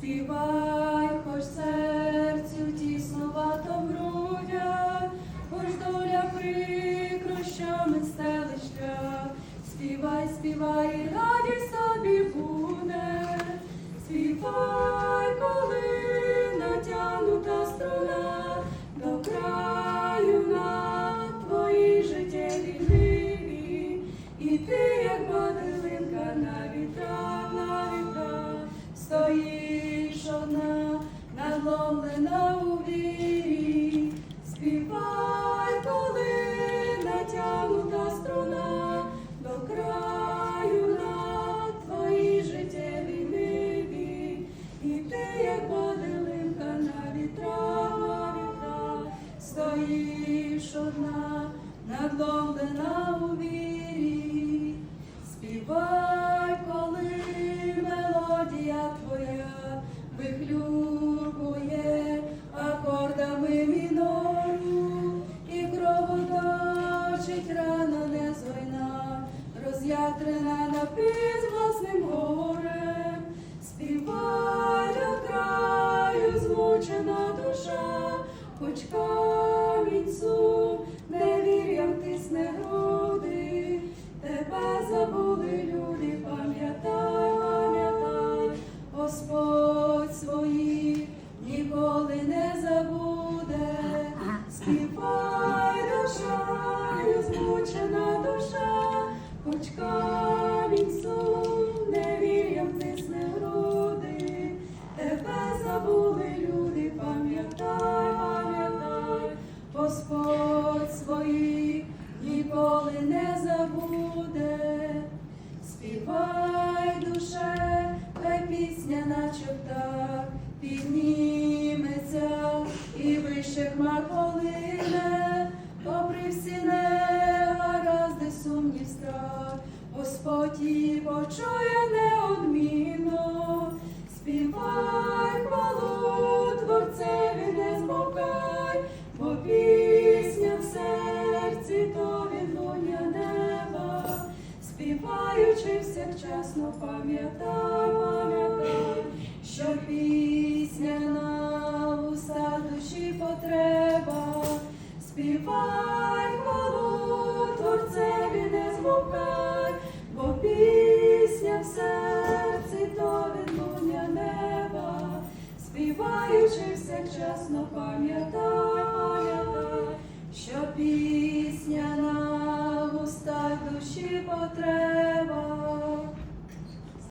співай, хоч серцю тіснувато в грудях, хоч доля прикрощами стелить шлях, співай, співай, радість тобі буде, співай, коли натягнута струна до краю на твої життєві ниві, і ти, як бодилинка на вітрах, стоїш одна, надломлена у вірі, співай, коли мелодія твоя вихлюпує акордами мінору, і кровоточить рана незвойна, роз'ятрена власним горем, співай краю змучена душа, хоч mein Sohn, Господь своїх ніколи не забуде. Співай, душе, хай пісня наче птах підніметься і вище хмар полине, попри всі негаразди, всякчасно пам'ятай, пам'ятай, що пісня на уста душі потреба, співай хвалу творцеві не змовкай, бо пісня в серці то відлуння неба, співаючи всякчасно пам'ятай, пам'ятай, що пісня на уста душі потреба.